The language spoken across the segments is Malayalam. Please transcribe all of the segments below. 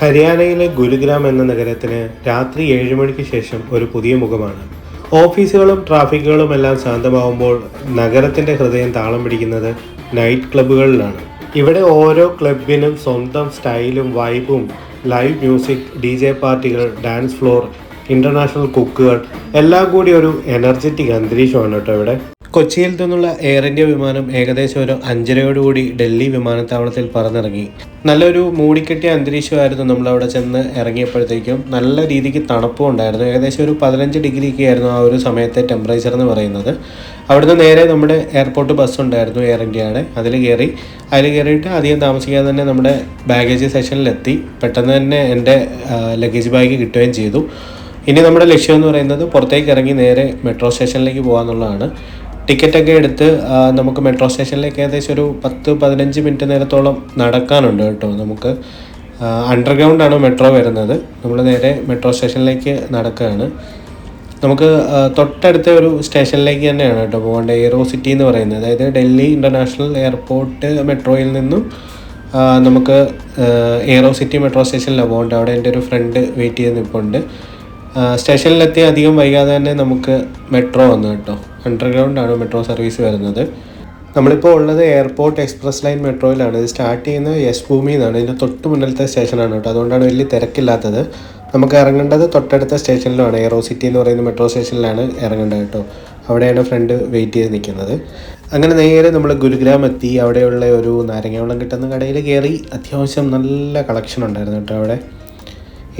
ഹരിയാനയിലെ ഗുരുഗ്രാം എന്ന നഗരത്തിന് രാത്രി ഏഴ് മണിക്ക് ശേഷം ഒരു പുതിയ മുഖമാണ്. ഓഫീസുകളും ട്രാഫിക്കുകളും എല്ലാം ശാന്തമാവുമ്പോൾ നഗരത്തിന്റെ ഹൃദയം താളം പിടിക്കുന്നത് നൈറ്റ് ക്ലബ്ബുകളിലാണ്. ഇവിടെ ഓരോ ക്ലബിനും സ്വന്തം സ്റ്റൈലും വൈബും ലൈവ് മ്യൂസിക് ഡി ജെ പാർട്ടികൾ ഡാൻസ് ഫ്ലോർ ഇന്റർനാഷണൽ കുക്കുകൾ എല്ലാം കൂടി ഒരു എനർജറ്റിക് അന്തരീക്ഷമാണ് കേട്ടോ ഇവിടെ. കൊച്ചിയിൽ നിന്നുള്ള എയർ ഇന്ത്യ വിമാനം ഏകദേശം ഒരു അഞ്ചരയോടുകൂടി ഡൽഹി വിമാനത്താവളത്തിൽ പറന്നിറങ്ങി. നല്ലൊരു മൂടിക്കെട്ടിയ അന്തരീക്ഷമായിരുന്നു നമ്മൾ അവിടെ ചെന്ന് ഇറങ്ങിയപ്പോഴത്തേക്കും. നല്ല രീതിക്ക് തണുപ്പും ഉണ്ടായിരുന്നു. ഏകദേശം ഒരു പതിനഞ്ച് ഡിഗ്രിയൊക്കെ ആയിരുന്നു ആ ഒരു സമയത്തെ ടെമ്പറേച്ചർ എന്ന് പറയുന്നത്. അവിടുന്ന് നേരെ നമ്മുടെ എയർപോർട്ട് ബസ് ഉണ്ടായിരുന്നു എയർ ഇന്ത്യയുടെ അതിൽ കയറി. അതിൽ കയറിയിട്ട് അധികം താമസിക്കാതെ തന്നെ നമ്മുടെ ബാഗേജ് സെക്ഷനിലെത്തി പെട്ടെന്ന് തന്നെ എന്റെ ലഗേജ് ബാഗ് കിട്ടുകയും ചെയ്തു. ഇനി നമ്മുടെ ലക്ഷ്യം എന്ന് പറയുന്നത് പുറത്തേക്ക് ഇറങ്ങി നേരെ മെട്രോ സ്റ്റേഷനിലേക്ക് പോകാന്നുള്ളതാണ്. ടിക്കറ്റൊക്കെ എടുത്ത് നമുക്ക് മെട്രോ സ്റ്റേഷനിലേക്ക് ഏകദേശം ഒരു പത്ത് പതിനഞ്ച് മിനിറ്റ് നേരത്തോളം നടക്കാനുണ്ട് കേട്ടോ നമുക്ക്. അണ്ടർഗ്രൗണ്ട് ആണ് മെട്രോ വരുന്നത്. നമ്മൾ നേരെ മെട്രോ സ്റ്റേഷനിലേക്ക് നടക്കുകയാണ് നമുക്ക് തൊട്ടടുത്ത ഒരു സ്റ്റേഷനിലേക്ക് തന്നെയാണ് കേട്ടോ പോകേണ്ടത്. എയറോ സിറ്റി എന്ന് പറയുന്നത്. അതായത് ഡൽഹി ഇന്റർനാഷണൽ എയർപോർട്ട് മെട്രോയിൽ നിന്നും നമുക്ക് എയറോ സിറ്റി മെട്രോ സ്റ്റേഷനിലാണ് പോകേണ്ടത്. അവിടെ എന്റെ ഒരു ഫ്രണ്ട് വെയിറ്റ് ചെയ്ത് നിൽപ്പുണ്ട് സ്റ്റേഷനിലെത്തി അധികം വൈകാതെ തന്നെ നമുക്ക് മെട്രോ വന്നു കേട്ടോ. അണ്ടർഗ്രൗണ്ട് ആണ് മെട്രോ സർവീസ് വരുന്നത്. നമ്മളിപ്പോൾ ഉള്ളത് എയർപോർട്ട് എക്സ്പ്രസ് ലൈൻ മെട്രോയിലാണ് ഇത് സ്റ്റാർട്ട് ചെയ്യുന്നത് യെസ് ഭൂമി എന്നാണ്. ഇതിന്റെ തൊട്ട് മുന്നിലത്തെ സ്റ്റേഷനാണ് കേട്ടോ. അതുകൊണ്ടാണ് വലിയ തിരക്കില്ലാത്തത്. നമുക്ക് ഇറങ്ങേണ്ടത് തൊട്ടടുത്ത സ്റ്റേഷനിലാണ് എയറോ സിറ്റി എന്ന് പറയുന്ന മെട്രോ സ്റ്റേഷനിലാണ് ഇറങ്ങേണ്ടത് കേട്ടോ. അവിടെയാണ് ഫ്രണ്ട് വെയിറ്റ് ചെയ്ത് നിൽക്കുന്നത്. അങ്ങനെ നേരെ നമ്മൾ ഗുരുഗ്രാം എത്തി. അവിടെയുള്ള ഒരു നാരങ്ങ വെള്ളം കിട്ടുന്ന കടയിൽ കയറി അത്യാവശ്യം നല്ല കളക്ഷൻ ഉണ്ടായിരുന്നു കേട്ടോ അവിടെ.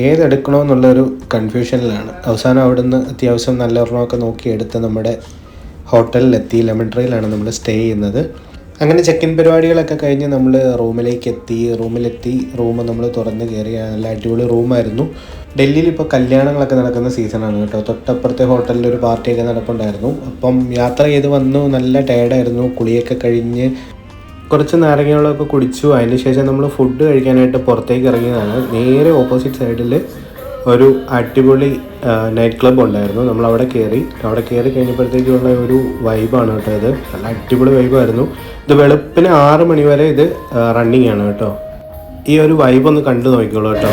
ഏതെടുക്കണമെന്നുള്ളൊരു കൺഫ്യൂഷനിലാണ് അവസാനം അവിടുന്ന് അത്യാവശ്യം നല്ല ഒരെണ്ണമൊക്കെ നോക്കി എടുത്ത് നമ്മുടെ ഹോട്ടലിലെത്തി ലെമൺ ട്രീയിലാണ് നമ്മൾ സ്റ്റേ ചെയ്യുന്നത്. അങ്ങനെ ചെക്ക് ഇൻ പരിപാടികളൊക്കെ കഴിഞ്ഞ് നമ്മൾ റൂമിലേക്ക് എത്തി റൂമിലെത്തി റൂം നമ്മൾ തുറന്ന് കയറി നല്ല അടിപൊളി റൂമായിരുന്നു. ഡൽഹിയിൽ ഇപ്പോൾ കല്യാണങ്ങളൊക്കെ നടക്കുന്ന സീസണാണ് കേട്ടോ. തൊട്ടപ്പുറത്തെ ഹോട്ടലിൽ ഒരു പാർട്ടിയൊക്കെ നടപ്പുണ്ടായിരുന്നു. അപ്പം യാത്ര ചെയ്ത് വന്നു നല്ല ടയർഡായിരുന്നു കുളിയൊക്കെ കഴിഞ്ഞ് കുറച്ച് നാരങ്ങകളൊക്കെ കുടിച്ചു. അതിന് ശേഷം നമ്മൾ ഫുഡ് കഴിക്കാനായിട്ട് പുറത്തേക്ക് ഇറങ്ങിയതാണ്. നേരെ ഓപ്പോസിറ്റ് സൈഡിൽ ഒരു അടിപൊളി നൈറ്റ് ക്ലബ് ഉണ്ടായിരുന്നു. നമ്മൾ അവിടെ കയറി അവിടെ കയറി കഴിഞ്ഞപ്പോഴത്തേക്കുള്ള ഒരു വൈബാണ് കേട്ടോ ഇത്. നല്ല അടിപൊളി വൈബായിരുന്നു ഇത് വെളുപ്പിന് ആറ് മണി വരെ ഇത് റണ്ണിങ് ആണ് കേട്ടോ. ഈ ഒരു വൈബ് ഒന്ന് കണ്ടു നോക്കിക്കോളൂ കേട്ടോ.